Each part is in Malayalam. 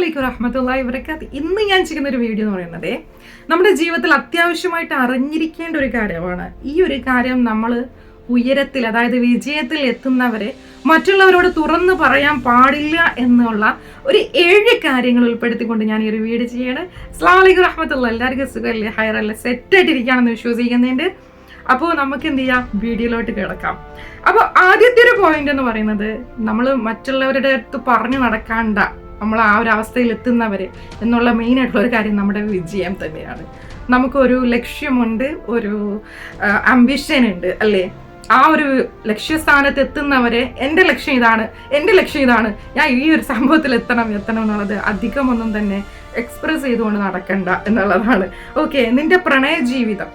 വലൈക്കും റഹ്മത്തുള്ളാഹി ഇവരൊക്കെ ഇന്ന് ഞാൻ ചെയ്യുന്ന ഒരു വീഡിയോ എന്ന് പറയുന്നത് നമ്മുടെ ജീവിതത്തിൽ അത്യാവശ്യമായിട്ട് അറിഞ്ഞിരിക്കേണ്ട ഒരു കാര്യമാണ്. ഈ ഒരു കാര്യം നമ്മൾ ഉയരത്തിൽ അതായത് വിജയത്തിൽ എത്തുന്നവരെ മറ്റുള്ളവരോട് തുറന്നു പറയാൻ പാടില്ല എന്നുള്ള ഒരു ഏഴ് കാര്യങ്ങൾ ഉൾപ്പെടുത്തിക്കൊണ്ട് ഞാൻ ഈ ഒരു വീഡിയോ ചെയ്യണം. അസ്സാമലൈക്കും റഹ്മത്തുള്ള എല്ലാവർക്കും സുഖമല്ലേ? ഹയറല്ലേ സെറ്റായിട്ടിരിക്കുകയാണെന്ന് വിശ്വസിക്കുന്നുണ്ട്. അപ്പോൾ നമുക്ക് എന്ത് ചെയ്യാം? വീഡിയോയിലോട്ട് കിടക്കാം. അപ്പോൾ ആദ്യത്തെ ഒരു പോയിന്റ് എന്ന് പറയുന്നത് നമ്മൾ മറ്റുള്ളവരുടെ അടുത്ത് പറഞ്ഞു നടക്കാണ്ട നമ്മൾ ആ ഒരു അവസ്ഥയിൽ എത്തുന്നവർ എന്നുള്ള മെയിൻ ആയിട്ടുള്ള ഒരു കാര്യം നമ്മുടെ വിജയം തന്നെയാണ്. നമുക്കൊരു ലക്ഷ്യമുണ്ട് ഒരു അംബിഷൻ ഉണ്ട് അല്ലേ? ആ ഒരു ലക്ഷ്യസ്ഥാനത്ത് എത്തുന്നവരെ എന്റെ ലക്ഷ്യം ഇതാണ് എന്റെ ലക്ഷ്യം ഇതാണ് ഞാൻ ഈ ഒരു സംഭവത്തിൽ എത്തണം എത്തണം എന്നുള്ളത് അധികമൊന്നും തന്നെ എക്സ്പ്രസ് ചെയ്തുകൊണ്ട് നടക്കണ്ട എന്നുള്ളതാണ്. ഓക്കെ നിന്റെ പ്രണയ ജീവിതം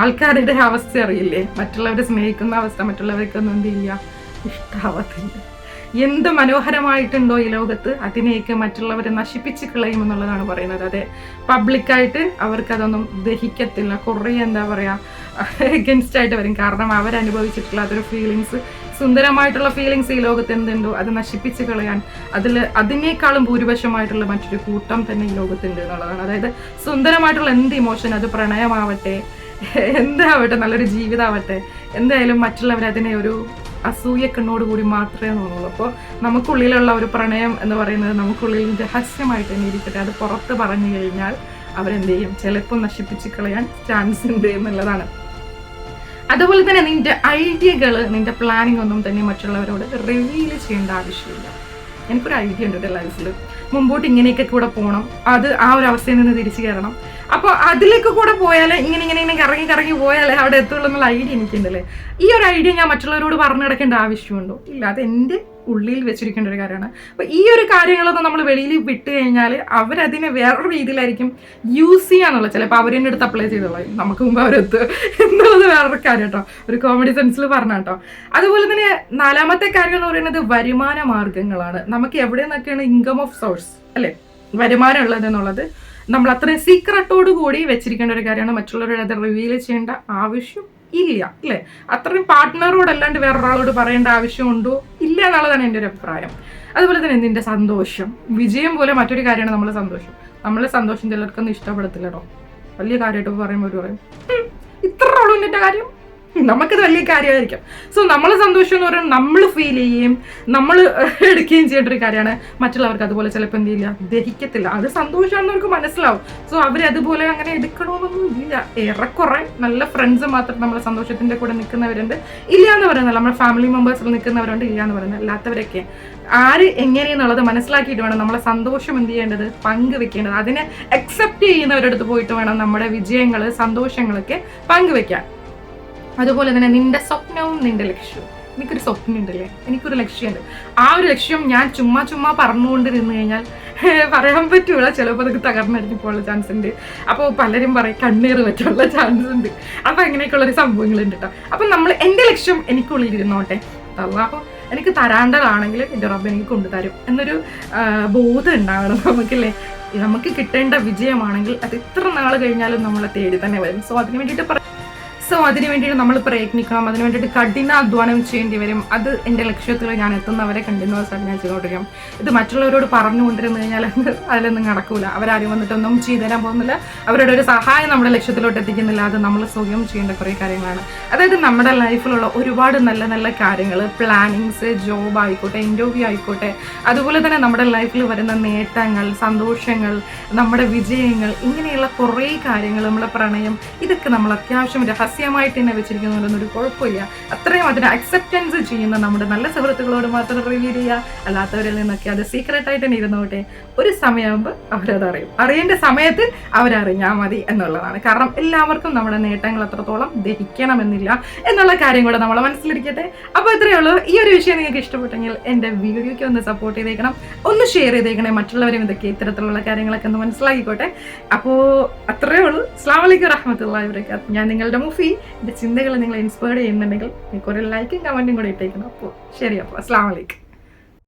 ആൾക്കാരുടെ അവസ്ഥ അറിയില്ലേ? മറ്റുള്ളവരെ സ്നേഹിക്കുന്ന അവസ്ഥ മറ്റുള്ളവർക്കൊന്നും എന്ത് ചെയ്യുക ഇഷ്ടാവത്തില്ല. എന്ത് മനോഹരമായിട്ടുണ്ടോ ഈ ലോകത്ത് അതിനെയൊക്കെ മറ്റുള്ളവരെ നശിപ്പിച്ച് കളയും എന്നുള്ളതാണ് പറയുന്നത്. അതെ പബ്ലിക്കായിട്ട് അവർക്കതൊന്നും ദഹിക്കത്തില്ല. കുറേ എന്താ പറയുക എഗൻസ്റ്റ് ആയിട്ട് വരും. കാരണം അവരനുഭവിച്ചിട്ടുള്ള അതൊരു ഫീലിങ്സ് സുന്ദരമായിട്ടുള്ള ഫീലിങ്സ് ഈ ലോകത്ത് എന്തുണ്ടോ അത് നശിപ്പിച്ച് കളയാൻ അതിൽ അതിനേക്കാളും ഭൂരിപക്ഷമായിട്ടുള്ള മറ്റൊരു കൂട്ടം തന്നെ ഈ ലോകത്തുണ്ട് എന്നുള്ളതാണ്. അതായത് സുന്ദരമായിട്ടുള്ള എന്ത് ഇമോഷൻ അത് പ്രണയമാവട്ടെ എന്താവട്ടെ നല്ലൊരു ജീവിതമാവട്ടെ എന്തായാലും മറ്റുള്ളവർ അതിനെ ഒരു അസൂയ കണ്ണോട് കൂടി മാത്രമേ തോന്നുള്ളൂ അപ്പോൾ നമുക്കുള്ളിലുള്ള ഒരു പ്രണയം എന്ന് പറയുന്നത് നമുക്കുള്ളിൽ രഹസ്യമായിട്ട് തന്നെ ഇരിക്കട്ടെ. അത് പുറത്ത് പറഞ്ഞു കഴിഞ്ഞാൽ അവരെന്ത് ചെയ്യും ചിലപ്പോൾ നശിപ്പിച്ച് കളയാൻ ചാൻസ് ഉണ്ട് എന്നുള്ളതാണ്. അതുപോലെ തന്നെ നിന്റെ ഐഡിയകൾ നിന്റെ പ്ലാനിങ് ഒന്നും തന്നെ മറ്റുള്ളവരോട് റിവീൽ ചെയ്യേണ്ട ആവശ്യമില്ല. എനിക്കൊരു ഐഡിയ ഉണ്ട് എന്റെ ലൈഫിൽ മുമ്പോട്ട് ഇങ്ങനെയൊക്കെ കൂടെ പോകണം. അത് ആ ഒരു അവസ്ഥയിൽ നിന്ന് തിരിച്ചു കയറണം. അപ്പോൾ അതിലേക്ക് കൂടെ പോയാൽ ഇങ്ങനെ ഇങ്ങനെ ഇങ്ങനെ കറങ്ങി കറങ്ങി പോയാലേ അവിടെ എത്തുള്ളൂ എന്നുള്ള ഐഡിയ എനിക്കുണ്ടല്ലേ? ഈ ഒരു ഐഡിയ ഞാൻ മറ്റുള്ളവരോട് പറഞ്ഞു കിടക്കേണ്ട ആവശ്യമുണ്ടോ? ഇല്ല അത് എന്റെ ഉള്ളിൽ വെച്ചിരിക്കേണ്ട ഒരു കാര്യമാണ്. അപ്പോൾ ഈ ഒരു കാര്യങ്ങളൊന്നും നമ്മൾ വെളിയിൽ വിട്ട് കഴിഞ്ഞാൽ അവരതിനെ വേറൊരു രീതിയിലായിരിക്കും യൂസ് ചെയ്യാന്നുള്ളത്. ചിലപ്പോൾ അവരെന്നെ അടുത്ത് അപ്ലൈ ചെയ്തോളാം. നമുക്ക് മുമ്പ് അവരെത്തു എന്നുള്ളത് വേറൊരു കാര്യം കേട്ടോ. ഒരു കോമഡി സെൻസിൽ പറഞ്ഞ കേട്ടോ. അതുപോലെ തന്നെ നാലാമത്തെ കാര്യം എന്ന് പറയുന്നത് വരുമാന മാർഗങ്ങളാണ് നമുക്ക് എവിടെ നിന്നൊക്കെയാണ് ഇൻകം ഓഫ് സോഴ്സ് അല്ലേ? വരുമാനം ഉള്ളത് എന്നുള്ളത്. നമ്മൾ അത്രയും സീക്രട്ടോട് കൂടി വെച്ചിരിക്കേണ്ട ഒരു കാര്യമാണ് മറ്റുള്ളവരോട് അത് റിവീൽ ചെയ്യേണ്ട ആവശ്യം ഇല്ല അല്ലേ? അത്രയും പാർട്ട്ണറോട് അല്ലാണ്ട് വേറൊരാളോട് പറയേണ്ട ആവശ്യമുണ്ടോ? ഇല്ല എന്നുള്ളതാണ് എന്റെ ഒരു അഭിപ്രായം. അതുപോലെ തന്നെ നിന്റെ സന്തോഷം. വിജയം പോലെ മറ്റൊരു കാര്യമാണ് നമ്മളെ സന്തോഷം. നമ്മളെ സന്തോഷം ചിലർക്കൊന്നും ഇഷ്ടപ്പെടത്തില്ലടോ വലിയ കാര്യമായിട്ട് പറയുമ്പോൾ ഒരു പറയും "ഉം, ഇത്ര എന്റെ കാര്യം. നമുക്കത് വലിയ കാര്യമായിരിക്കും. സോ നമ്മൾ സന്തോഷം എന്ന് പറയുന്നത് നമ്മൾ ഫീൽ ചെയ്യുകയും നമ്മൾ എടുക്കുകയും ചെയ്യേണ്ട ഒരു കാര്യമാണ്. മറ്റുള്ളവർക്ക് അതുപോലെ ചിലപ്പോൾ എന്ത് ചെയ്യില്ല? ദഹിക്കത്തില്ല. അത് സന്തോഷമാണെന്ന് അവർക്ക് മനസ്സിലാവും. സോ അവർ അതുപോലെ അങ്ങനെ എടുക്കണമെന്നൊന്നും ഇല്ല. ഏറെക്കുറെ നല്ല ഫ്രണ്ട്സ് മാത്രം നമ്മളെ സന്തോഷത്തിന്റെ കൂടെ നിൽക്കുന്നവരുണ്ട്. ഇല്ല എന്ന് പറയുന്നത് നമ്മുടെ ഫാമിലി മെമ്പേഴ്സിൽ നിൽക്കുന്നവരുണ്ട്. ഇല്ല എന്ന് പറയുന്നത് അല്ലാത്തവരൊക്കെ. ആര് എങ്ങനെയെന്നുള്ളത് മനസ്സിലാക്കിയിട്ട് വേണം നമ്മളെ സന്തോഷം എന്ത് ചെയ്യേണ്ടത്? പങ്കുവെക്കേണ്ടത്. അതിനെ അക്സെപ്റ്റ് ചെയ്യുന്നവരടുത്ത് പോയിട്ട് വേണം നമ്മുടെ വിജയങ്ങൾ സന്തോഷങ്ങളൊക്കെ പങ്കുവെക്കാൻ. അതുപോലെ തന്നെ നിന്റെ സ്വപ്നവും നിന്റെ ലക്ഷ്യവും. എനിക്കൊരു സ്വപ്നം ഉണ്ടല്ലേ എനിക്കൊരു ലക്ഷ്യമുണ്ട്. ആ ഒരു ലക്ഷ്യം ഞാൻ ചുമ്മാ ചുമ്മാ പറഞ്ഞുകൊണ്ടിരുന്ന് കഴിഞ്ഞാൽ പറയാൻ പറ്റൂല. ചിലപ്പോൾ അതൊക്കെ തകർന്നടിഞ്ഞു പോകാനുള്ള ചാൻസ് ഉണ്ട്. അപ്പോൾ പലരും പറയും കണ്ണീർ പറ്റാനുള്ള ചാൻസ് ഉണ്ട്. അപ്പോൾ അങ്ങനെയൊക്കെയുള്ള ഒരു സംഭവങ്ങളുണ്ട് കേട്ടോ അപ്പം നമ്മൾ എന്റെ ലക്ഷ്യം എനിക്കുള്ളിൽ ഇരുന്നോട്ടെ. അള്ളാഹു എനിക്ക് തരാണ്ടതാണെങ്കിൽ എന്റെ റബ്ബ് എനിക്ക് കൊണ്ടുതരും എന്നൊരു ബോധം ഉണ്ടാവണം നമുക്കല്ലേ? നമുക്ക് കിട്ടേണ്ട വിജയമാണെങ്കിൽ അത് ഇത്ര നാൾ കഴിഞ്ഞാലും നമ്മളെ തേടി തന്നെ വരും. സോ അതിന് വേണ്ടിയിട്ട് പറ- സോ അതിന് വേണ്ടിയിട്ട് നമ്മൾ പ്രയത്നിക്കണം. അതിന് വേണ്ടിയിട്ട് കഠിന അധ്വാനം ചെയ്യേണ്ടി വരും. അത് എന്റെ ലക്ഷ്യത്തിൽ ഞാൻ എത്തുന്നവരെ കണ്ടിന്യൂസ് ആയിട്ട് ഞാൻ ചെയ്തുകൊണ്ടിരിക്കും ഇത് മറ്റുള്ളവരോട് പറഞ്ഞുകൊണ്ടിരുന്നു കഴിഞ്ഞാൽ അത് അതിലൊന്നും നടക്കൂല. അവരാരും വന്നിട്ടൊന്നും ചെയ്തു തരാൻ പോകുന്നില്ല. അവരുടെ ഒരു സഹായം നമ്മുടെ ലക്ഷ്യത്തിലോട്ട് എത്തിക്കുന്നില്ല. അത് നമ്മൾ സ്വയം ചെയ്യേണ്ട കുറേ കാര്യങ്ങളാണ്. അതായത് നമ്മുടെ ലൈഫിലുള്ള ഒരുപാട് നല്ല നല്ല കാര്യങ്ങൾ പ്ലാനിങ്സ് ജോബ് ആയിക്കോട്ടെ ഇന്റർവ്യൂ ആയിക്കോട്ടെ. അതുപോലെ തന്നെ നമ്മുടെ ലൈഫിൽ വരുന്ന നേട്ടങ്ങൾ സന്തോഷങ്ങൾ നമ്മുടെ വിജയങ്ങൾ ഇങ്ങനെയുള്ള കുറേ കാര്യങ്ങൾ നമ്മളെ പ്രണയം ഇതൊക്കെ നമ്മൾ അത്യാവശ്യം രഹസ്യമായിട്ട് തന്നെ വെച്ചിരിക്കുന്നതിലൊന്നും ഒരു കുഴപ്പമില്ല. അത്രയും അതിനെ അക്സെപ്റ്റൻസ് ചെയ്യുന്ന നമ്മുടെ നല്ല സുഹൃത്തുക്കളോട് മാത്രം റിവീൽ ചെയ്യുക. അല്ലാത്തവരിൽ നിന്നൊക്കെ അത് സീക്രട്ട് ആയിട്ട് തന്നെ ഇരുന്നോട്ടെ. ഒരു സമയമാകുമ്പോൾ അവരത് അറിയും. അറിയേണ്ട സമയത്ത് അവരറിഞ്ഞാൽ മതി എന്നുള്ളതാണ്. കാരണം എല്ലാവർക്കും നമ്മുടെ നേട്ടങ്ങൾ അത്രത്തോളം ദഹിക്കണമെന്നില്ല എന്നുള്ള കാര്യം കൂടെ നമ്മൾ മനസ്സിലിരിക്കട്ടെ. അപ്പോൾ ഇത്രയേ ഉള്ളൂ. ഈ ഒരു വിഷയം നിങ്ങൾക്ക് ഇഷ്ടപ്പെട്ടെങ്കിൽ എന്റെ വീഡിയോയ്ക്ക് ഒന്ന് സപ്പോർട്ട് ചെയ്തേക്കണം. ഒന്ന് ഷെയർ ചെയ്തേക്കണേ. മറ്റുള്ളവരും ഇതൊക്കെ ഇത്തരത്തിലുള്ള കാര്യങ്ങളൊക്കെ ഒന്ന് മനസ്സിലാക്കിക്കോട്ടെ. അപ്പോൾ അത്രയേ ഉള്ളൂ. അസ്ലാം വലൈക്കും റഹ്മത്തുള്ള വബറകാത്ത് ഞാൻ നിങ്ങളുടെ മുഫി എന്റെ ചിന്തകൾ നിങ്ങളെ ഇൻസ്പയർ ചെയ്യുന്നുണ്ടെങ്കിൽ ഒരു ലൈക്കും കമന്റും കൂടെ ഇട്ടേക്കണം. അപ്പോൾ ശരി അപ്പോൾ അസ്ലാം വലൈക്കും